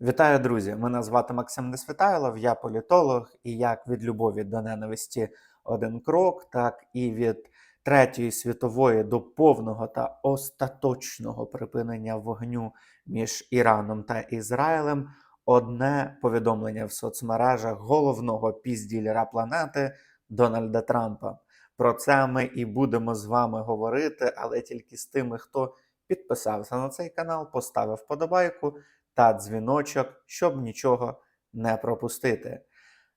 Вітаю, друзі! Мене звати Максим Несвітайлов, я політолог, і як від любові до ненависті один крок, так і від Третьої світової до повного та остаточного припинення вогню між Іраном та Ізраїлем. Одне повідомлення в соцмережах головного пізділера планети Дональда Трампа. Про це ми і будемо з вами говорити, але тільки з тими, хто підписався на цей канал, поставив вподобайку та дзвіночок, щоб нічого не пропустити.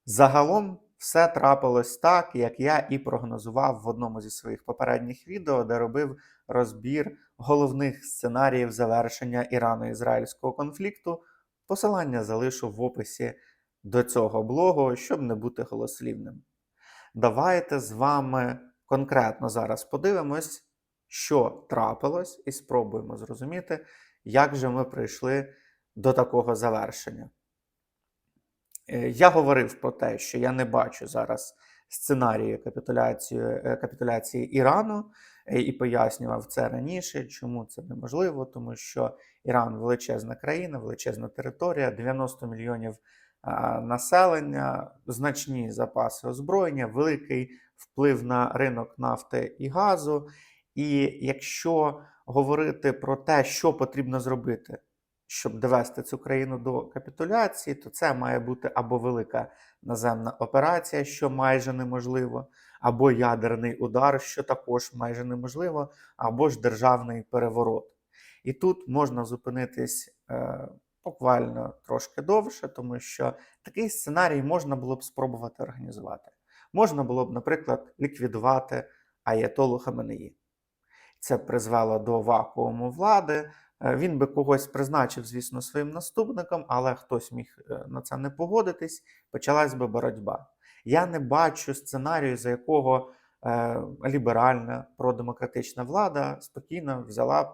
Загалом все трапилось так, як я і прогнозував в одному зі своїх попередніх відео, де робив розбір головних сценаріїв завершення Ірано-ізраїльського конфлікту. Посилання залишу в описі до цього блогу, щоб не бути голослівним. Давайте з вами конкретно зараз подивимось, що трапилось, і спробуємо зрозуміти, як же ми прийшли до такого завершення. Е, Я говорив про те, що я не бачу зараз сценарію капітуляції, е, капітуляції Ірану е, і пояснював це раніше. Чому це неможливо? Тому що Іран величезна країна, величезна територія, 90 мільйонів населення, значні запаси озброєння, великий вплив на ринок нафти і газу. І якщо говорити про те, що потрібно зробити, щоб довести цю країну до капітуляції, то це має бути або велика наземна операція, що майже неможливо, або ядерний удар, що також майже неможливо, або ж державний переворот. І тут можна зупинитись е, буквально трошки довше, тому що такий сценарій можна було б спробувати організувати. Можна було б, наприклад, ліквідувати Аятолу Хаменеї. Це призвело до вакууму влади. Е, Він би когось призначив, звісно, своїм наступником, але хтось міг е, на це не погодитись, почалась би боротьба. Я не бачу сценарію, за якого е, ліберальна продемократична влада спокійно взяла б,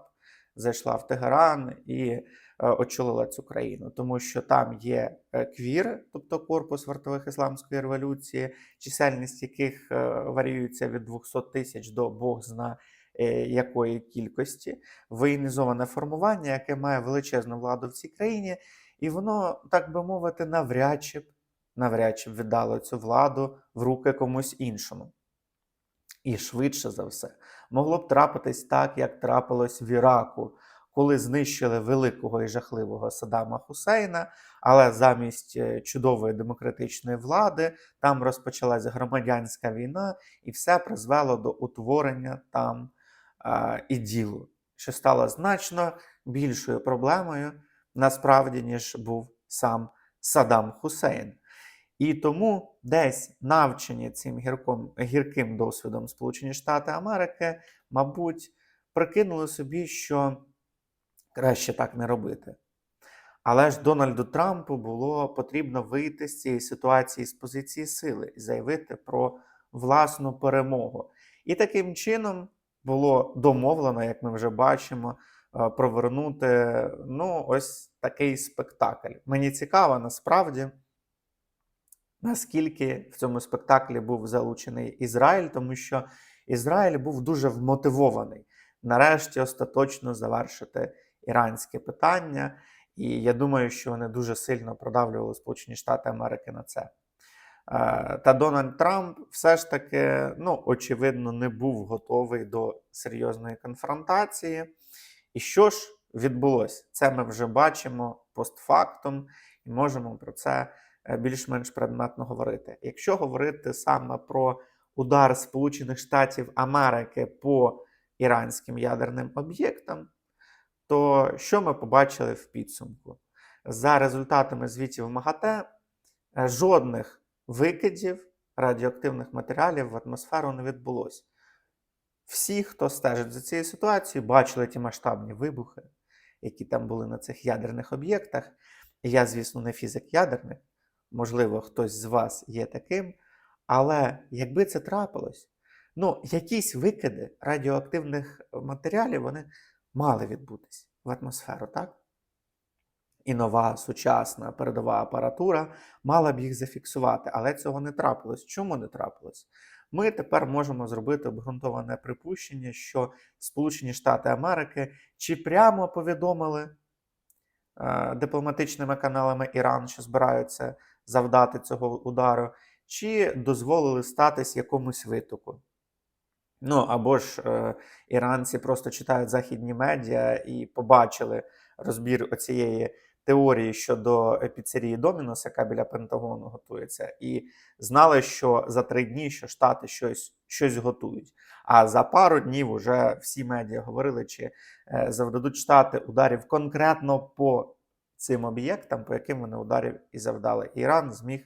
зайшла в Тегеран і е, очолила цю країну, тому що там є е, квір, тобто корпус вартових ісламської революції, чисельність яких е, варіюється від 200 тисяч до Бог зна якої кількості, воєнізоване формування, яке має величезну владу в цій країні, і воно, так би мовити, навряд чи б, навряд чи б віддало цю владу в руки комусь іншому. І швидше за все, могло б трапитись так, як трапилось в Іраку, коли знищили великого і жахливого Саддама Хусейна, але замість е, чудової демократичної влади там розпочалась громадянська війна, і все призвело до утворення там а, іділу, що стало значно більшою проблемою насправді, ніж був сам Саддам Хусейн. І тому десь навчені цим гірком, гірким досвідом Сполучені Штати Америки, мабуть, прикинули собі, що краще так не робити. Але ж Дональду Трампу було потрібно вийти з цієї ситуації з позиції сили і заявити про власну перемогу. І таким чином було домовлено, як ми вже бачимо, е, провернути ну, ось такий спектакль. Мені цікаво насправді наскільки в цьому спектаклі був залучений Ізраїль, тому що Ізраїль був дуже вмотивований нарешті остаточно завершити іранське питання. І я думаю, що вони дуже сильно продавлювали Сполучені Штати Америки на це. Е, Та Дональд Трамп все ж таки, ну, очевидно, не був готовий до серйозної конфронтації. І що ж відбулося? Це ми вже бачимо постфактум і можемо про це е, більш-менш предметно говорити. Якщо говорити саме про удар Сполучених Штатів Америки по іранським ядерним об'єктам, то що ми побачили в підсумку? За результатами звітів МАГАТЕ, е, жодних викидів радіоактивних матеріалів в атмосферу не відбулося. Всі, хто стежить за цією ситуацією, бачили ті масштабні вибухи, які там були на цих ядерних об'єктах. Я, звісно, не фізик ядерник, можливо, хтось з вас є таким. Але якби це трапилось, ну, якісь викиди радіоактивних матеріалів вони мали відбутись в атмосферу, так? І нова сучасна передова апаратура мала б їх зафіксувати, але цього не трапилось. Чому не трапилось? Ми тепер можемо зробити обґрунтоване припущення, що Сполучені Штати Америки чи прямо повідомили е, дипломатичними каналами Іран, що збираються завдати цього удару, чи дозволили статись якомусь витоку. Ну або ж е, іранці просто читають західні медіа і побачили розбір оцієї теорії щодо піцерії Домінос, яка біля Пентагону готується, і знали, що за три дні що Штати щось, щось готують. А за пару днів вже всі медіа говорили, чи е, завдадуть Штати ударів конкретно по цим об'єктам, по яким вони ударів і завдали. Іран зміг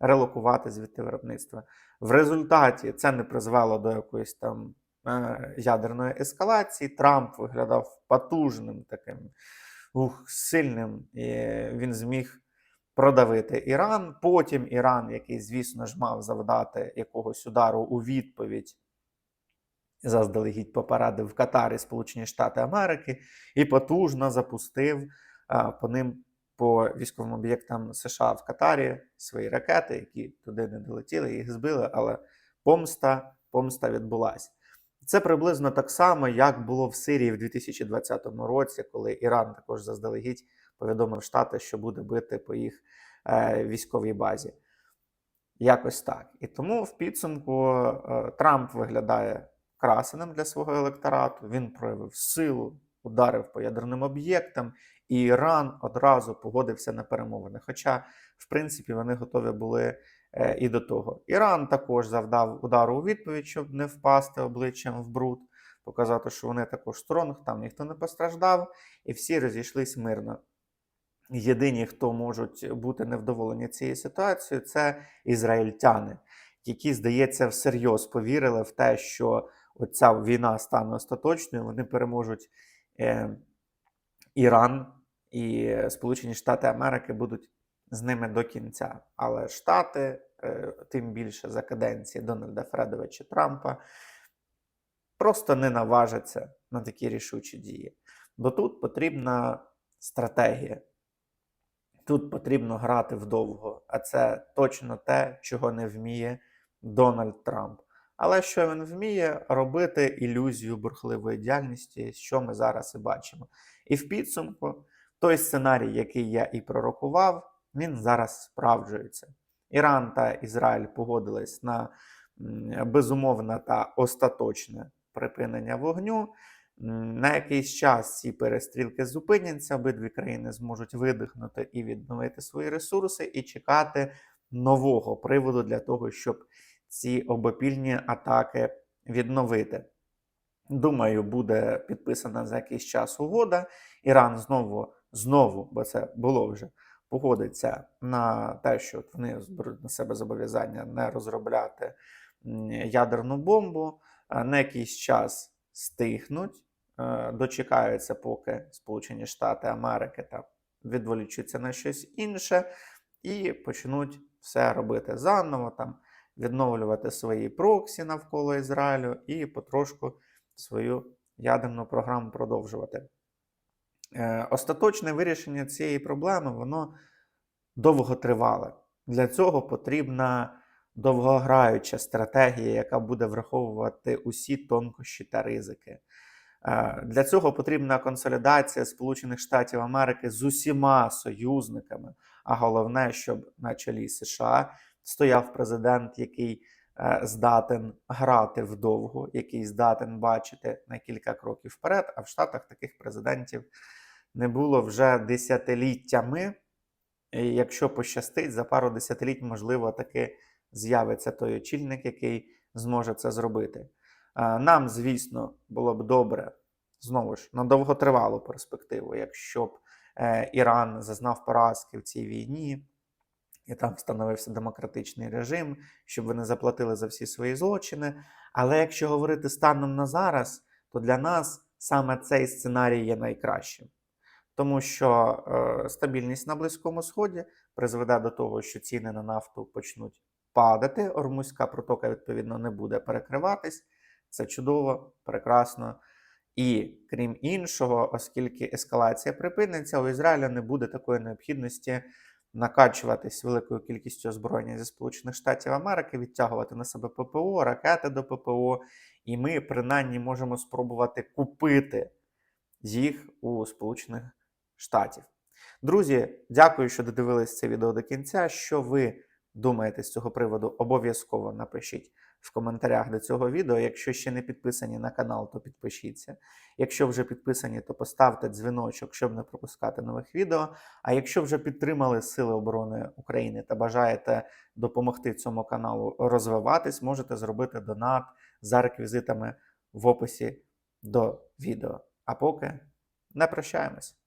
релокувати звідти виробництва. В результаті це не призвело до якоїсь там е, ядерної ескалації. Трамп виглядав потужним таким ух, сильним. І він зміг продавити Іран. Потім Іран, який, звісно ж, мав завдати якогось удару у відповідь. Заздалегідь попередив Катар і Сполучені Штати Америки і потужно запустив а, по ним по військовим об'єктам США в Катарі свої ракети, які туди не долетіли, їх збили, але помста, помста відбулася. Це приблизно так само, як було в Сирії в 2020 році, коли Іран також заздалегідь повідомив Штати, що буде бити по їх е, військовій базі. Якось так. І тому в підсумку е, Трамп виглядає красеним для свого електорату. Він проявив силу, ударив по ядерним об'єктам, і Іран одразу погодився на перемовини. Хоча, в принципі, вони готові були е, і до того. Іран також завдав удару у відповідь, щоб не впасти обличчям в бруд, показати, що вони також стронг, там ніхто не постраждав, і всі розійшлись мирно. Єдині, хто можуть бути невдоволені цією ситуацією, це ізраїльтяни, які, здається, всерйоз повірили в те, що оця війна стане остаточною, вони переможуть е, Іран і Сполучені Штати Америки будуть з ними до кінця. Але Штати, е, тим більше за каденції Дональда Фредовича Трампа, просто не наважаться на такі рішучі дії. Бо тут потрібна стратегія. Тут потрібно грати вдовго, а це точно те, чого не вміє Дональд Трамп. Але що він вміє робити ілюзію бурхливої діяльності, що ми зараз і бачимо. І в підсумку той сценарій, який я і пророкував, він зараз справджується. Іран та Ізраїль погодились на безумовне та остаточне припинення вогню. На якийсь час ці перестрілки зупиняться, обидві країни зможуть видихнути і відновити свої ресурси, і чекати нового приводу для того, щоб ці обопільні атаки відновити. Думаю, буде підписана за якийсь час угода. Іран знову, знову, бо це було вже, погодиться на те, що вони зберуть на себе зобов'язання не розробляти ядерну бомбу, на якийсь час стихнуть, дочекаються, поки Сполучені Штати Америки там відволічуться на щось інше, і почнуть все робити заново, там відновлювати свої проксі навколо Ізраїлю і потрошку свою ядерну програму продовжувати. Е, остаточне вирішення цієї проблеми воно довготривале. Для цього потрібна довгограюча стратегія, яка буде враховувати усі тонкощі та ризики. Е, Для цього потрібна консолідація Сполучених Штатів Америки з усіма союзниками, а головне, щоб на чолі США стояв президент, який здатен грати вдовго, який здатен бачити на кілька кроків вперед. А в Штатах таких президентів не було вже десятиліттями. І якщо пощастить, за пару десятиліть, можливо, таки з'явиться той очільник, який зможе це зробити. Е, Нам, звісно, було б добре, знову ж, на довготривалу перспективу, якщо б е, Іран зазнав поразки в цій війні, і там встановився демократичний режим, щоб вони заплатили за всі свої злочини. Але якщо говорити станом на зараз, то для нас саме цей сценарій є найкращим. Тому що е, стабільність на Близькому Сході призведе до того, що ціни на нафту почнуть падати. Ормузька протока, відповідно, не буде перекриватись. Це чудово, прекрасно. І крім іншого, оскільки ескалація припиниться, у Ізраїля не буде такої необхідності накачуватись великою кількістю озброєння зі Сполучених Штатів Америки, відтягувати на себе ППО, ракети до ППО, і ми принаймні можемо спробувати купити їх у Сполучених Штатів. Друзі, дякую, що додивились це відео до кінця. Що ви думаєте з цього приводу? Обов'язково напишіть в коментарях до цього відео. Якщо ще не підписані на канал, то підпишіться. Якщо вже підписані, то поставте дзвіночок, щоб не пропускати нових відео. А якщо вже підтримали Сили оборони України та бажаєте допомогти цьому каналу розвиватись, можете зробити донат за реквізитами в описі до відео. А поки не прощаємось.